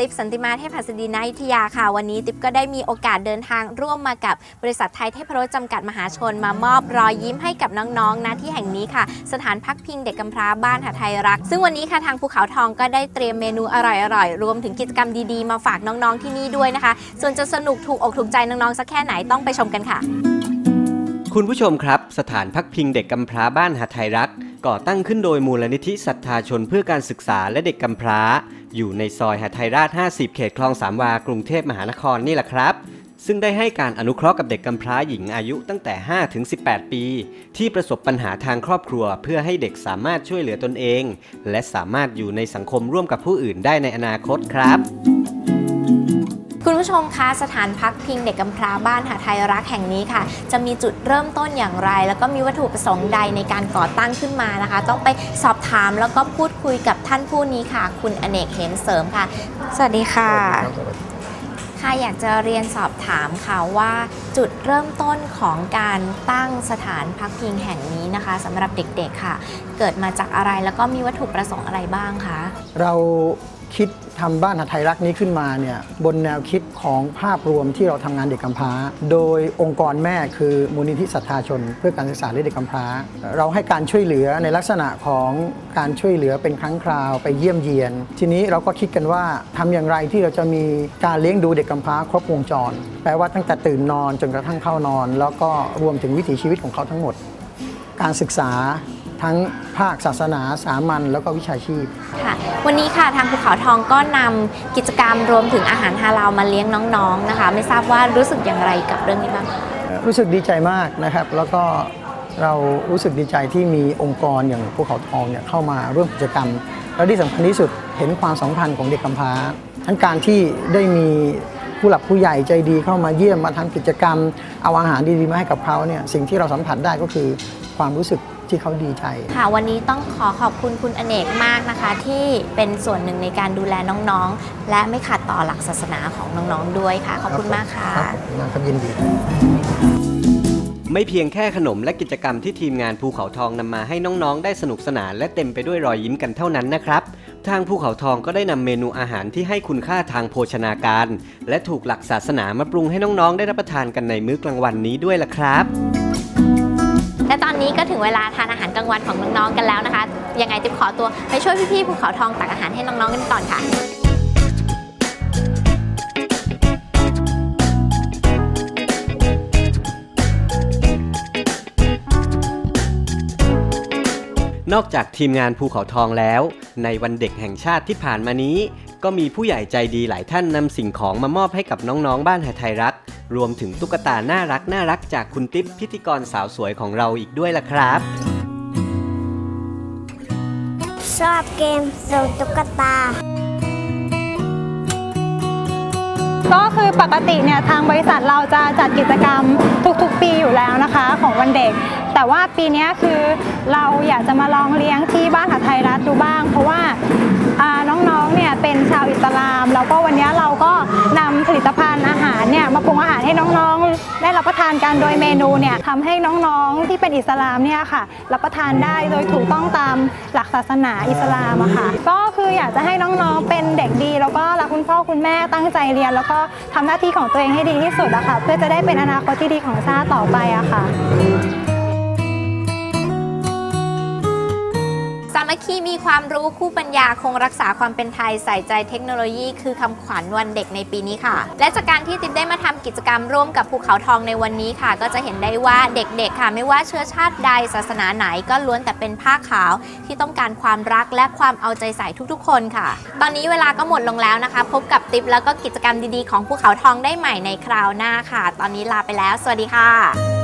ติ๊บสันติมาเทพหัสดีนายุทธยาค่ะ วันนี้ติ๊บก็ได้มีโอกาสเดินทางร่วมมากับบริษัทไทยเทพรสจำกัดมหาชน มามอบรอยยิ้มให้กับน้องๆนะที่แห่งนี้ค่ะ สถานพักพิงเด็กกำพร้าบ้านหาไทยรัก ซึ่งวันนี้ค่ะทางภูเขาทองก็ได้เตรียมเมนูอร่อยๆรวมถึงกิจกรรมดีๆ มาฝากน้องๆที่นี่ด้วยนะคะ ส่วนจะสนุกถูกอกถูกใจน้องๆสักแค่ไหนต้องไปชมกันค่ะ คุณผู้ชมครับ สถานพักพิงเด็กกำพร้าบ้านหาไทยรัก ก่อตั้งขึ้นโดยมูลนิธิศรัทธาชนเพื่อการศึกษาและเด็กกำพร้า อยู่ในซอยหาไทยราช 50 เขตคลองสามวากรุงเทพมหานครนี่แหละครับ ซึ่งได้ให้การอนุเคราะห์กับเด็กกำพร้าหญิงอายุตั้งแต่ 5 ถึง 18 ปี ที่ประสบปัญหาทางครอบครัว เพื่อให้เด็กสามารถช่วยเหลือตนเอง และสามารถอยู่ในสังคมร่วมกับผู้อื่นได้ในอนาคตครับ คุณผู้ชมคะสถานพักพิงเด็กกำพร้าบ้านหาไทยรักแห่งนี้ค่ะ จะมีจุดเริ่มต้นอย่างไร แล้วก็มีวัตถุประสงค์ใดในการก่อตั้งขึ้นมานะคะ ต้องไปสอบถามแล้วก็พูดคุยกับท่านผู้นี้ค่ะ คุณอเนกเหมเสริมค่ะ สวัสดีค่ะค่ะอยากจะเรียนสอบถามค่ะว่าจุดเริ่มต้นของการตั้งสถานพักพิงแห่งนี้นะคะสำหรับเด็กๆค่ะ เกิดมาจากอะไรแล้วก็มีวัตถุประสงค์อะไรบ้างคะเราคิด ทำบ้านหาไทยรักนี้ขึ้นมาเนี่ยบนแนวคิดของภาพรวมที่เราทำงานเด็กกำพร้า โดยองค์กรแม่คือมูลนิธิศรัทธาชน เพื่อการศึกษาและเด็กกำพร้า เราให้การช่วยเหลือในลักษณะของการช่วยเหลือเป็นครั้งคราวไปเยี่ยมเยียน ทีนี้เราก็คิดกันว่าทำอย่างไรที่เราจะมีการเลี้ยงดูเด็กกำพร้าครบวงจร แปลว่าตั้งแต่ตื่นนอนจนกระทั่งเข้านอน แล้วก็รวมถึงวิถีชีวิตของเขาทั้งหมด การศึกษา ทั้งภาคศาสนาสามัญแล้วก็วิชาชีพค่ะ วันนี้ค่ะทางภูเขาทองก็นำกิจกรรมรวมถึงอาหารฮาลาลมาเลี้ยงน้องๆนะคะ ไม่ทราบว่ารู้สึกอย่างไรกับเรื่องนี้บ้างรู้สึกดีใจมากนะครับ แล้วก็เรารู้สึกดีใจที่มีองค์กรอย่างภูเขาทองเนี่ยเข้ามาร่วมกิจกรรม แล้วที่สำคัญที่สุดเห็นความสำคัญของเด็กกำพร้า ทั้งการที่ได้มีผู้หลักผู้ใหญ่ใจดีเข้ามาเยี่ยมมาทำกิจกรรม เอาอาหารดีๆมาให้กับเขาเนี่ยสิ่งที่เราสัมผัสได้ก็คือความรู้สึก ที่เขาดีใจ ค่ะ วันนี้ต้องขอขอบคุณคุณอเนกมากนะคะ ที่เป็นส่วนหนึ่งในการดูแลน้องๆ และไม่ขัดต่อหลักศาสนาของน้องๆด้วยค่ะ ขอบคุณมากค่ะครับขอบคุณมากครับยินดีไม่เพียงแค่ขนมและกิจกรรมที่ทีมงานภูเขาทองนำมาให้น้องๆ ได้สนุกสนานและเต็มไปด้วยรอยยิ้มกันเท่านั้นนะครับ ทางภูเขาทองก็ได้นำเมนูอาหารที่ให้คุณค่าทางโภชนาการ และถูกหลักศาสนามาปรุงให้น้องๆ ได้รับประทานกันในมื้อกลางวันนี้ด้วยล่ะครับ และตอนนี้ก็ถึงเวลาทานอาหารกลางวันของน้องๆกันแล้วนะคะ ยังไงติ๊บขอตัวไปช่วยพี่ๆภูเขาทองตักอาหารให้น้องๆกันก่อนค่ะนอกจากทีมงานภูเขาทองแล้ว ในวันเด็กแห่งชาติที่ผ่านมานี้ ก็มีผู้ใหญ่ใจดีหลายท่านนำสิ่งของมามอบให้กับน้องๆ บ้านหาไทยรักรวมถึงตุ๊กตาน่ารักน่ารักจากคุณติ๊บพิธีกรสาวสวยของเราอีกด้วยล่ะครับ ชอบเกมส่งตุ๊กตา ก็คือปกติเนี่ยทางบริษัทเราจะจัดกิจกรรมทุกๆ ปีอยู่แล้วนะคะ ของวันเด็ก แต่ว่าปีเนี้ยคือเราอยากจะมาลองเลี้ยงที่บ้านหาไทยรัฐดูบ้าง เพราะว่าอ่า น้องๆเนี่ยเป็นชาวอิสลาม แล้วก็วันนี้เราก็นำผลิตภัณฑ์อาหารเนี่ยมาปรุงอาหารให้น้องๆ ได้รับประทานกันโดยเมนูเนี่ยทำให้น้องๆที่เป็นอิสลามเนี่ยค่ะ รับประทานได้โดยถูกต้องตามหลักศาสนาอิสลามอะค่ะ ก็คืออยากจะให้น้องๆเป็นเด็กดี แล้วก็รักคุณพ่อคุณแม่ตั้งใจเรียน แล้วก็ทำหน้าที่ของตัวเองให้ดีที่สุดอะค่ะ เพื่อจะได้เป็นอนาคตที่ดีของชาติต่อไปอะค่ะ มัคคีมีความรู้คู่ปัญญาคงรักษาความเป็นไทยใส่ใจเทคโนโลยี คือคำขวัญวันเด็กในปีนี้ค่ะ และจากการที่ติ๊บได้มาทำกิจกรรมร่วมกับภูเขาทองในวันนี้ค่ะ ก็จะเห็นได้ว่าเด็กๆค่ะ ไม่ว่าเชื้อชาติใดศาสนาไหนก็ล้วนแต่เป็นผ้าขาวที่ต้องการความรักและความเอาใจใส่ทุกๆ คนค่ะ ตอนนี้เวลาก็หมดลงแล้วนะคะ พบกับติ๊บแล้วก็กิจกรรมดีๆของภูเขาทองได้ใหม่ในคราวหน้าค่ะ ตอนนี้ลาไปแล้ว สวัสดีค่ะ